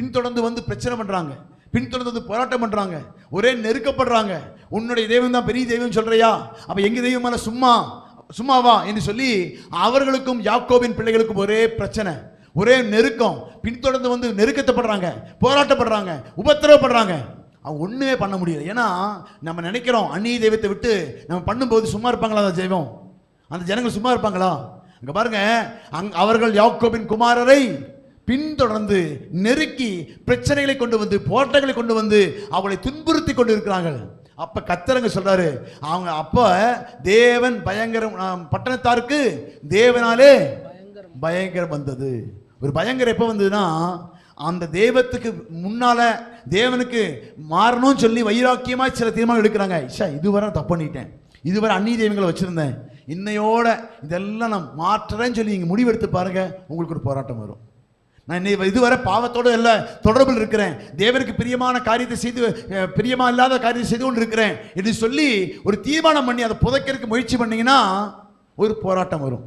பின்தொடர்ந்து வந்து பிரச்சனை பண்ணுறாங்க பின்தொடர்ந்து வந்து போராட்டம் பண்ணுறாங்க ஒரே நெருக்கப்படுறாங்க. உன்னுடைய தெய்வம் தான் பெரிய தெய்வம் சொல்கிறியா அப்போ எங்கள் தெய்வம் மேலே சும்மா சும்மாவா என்று சொல்லி அவர்களுக்கும் யாக்கோபின் பிள்ளைகளுக்கும் ஒரே பிரச்சனை. ஒரே நெருக்கம். பின்தொடர்ந்து வந்து நெருக்கத்தப்படுறாங்க. போராட்டப்படுறாங்க. உபத்திரவப்படுறாங்க. அவங்க ஒன்றுமே பண்ண முடியாது ஏன்னா நம்ம நினைக்கிறோம் அந்நிய தெய்வத்தை விட்டு நம்ம பண்ணும்போது சும்மா இருப்பாங்களா அந்த தெய்வம்? அந்த ஜனங்கள் சும்மா இருப்பாங்களா? இங்கே பாருங்க. அங் அவர்கள் யாக்கோபின் குமாரரை பின்தொடர்ந்து நெருக்கி பிரச்சனைகளை கொண்டு வந்து போராட்டங்களை கொண்டு வந்து அவளை துன்புறுத்தி கொண்டு இருக்கிறார்கள் அப்ப கத்தரங்க சொல்றாரு அவங்க அப்ப தேவன் பயங்கரம் பட்டணத்தாருக்கு தேவனாலே பயங்கரம் வந்தது. ஒரு பயங்கரம் எப்போ வந்ததுன்னா அந்த தெய்வத்துக்கு முன்னால தேவனுக்கு மாறணும்னு சொல்லி வைராக்கியமா சில தீர்மானம் எடுக்கிறாங்க. இஷா இதுவரை நான் தப்பு பண்ணிட்டேன். இதுவரை அந்நிய தெய்வங்களை வச்சிருந்தேன். இன்னையோட இதெல்லாம் நான் மாற்றுறேன்னு சொல்லி நீங்கள் முடிவெடுத்து பாருங்க உங்களுக்கு ஒரு போராட்டம் வரும். நான் இன்னை இதுவரை பாவத்தோடு இல்லை தொடர்பில் இருக்கிறேன். தேவனுக்கு பிரியமான காரியத்தை செய்து பிரியமா இல்லாத காரியத்தை செய்து கொண்டு இருக்கிறேன் என்று சொல்லி ஒரு தீர்மானம் பண்ணி அதை புதைக்கிறதுக்கு முயற்சி பண்ணீங்கன்னா ஒரு போராட்டம் வரும்.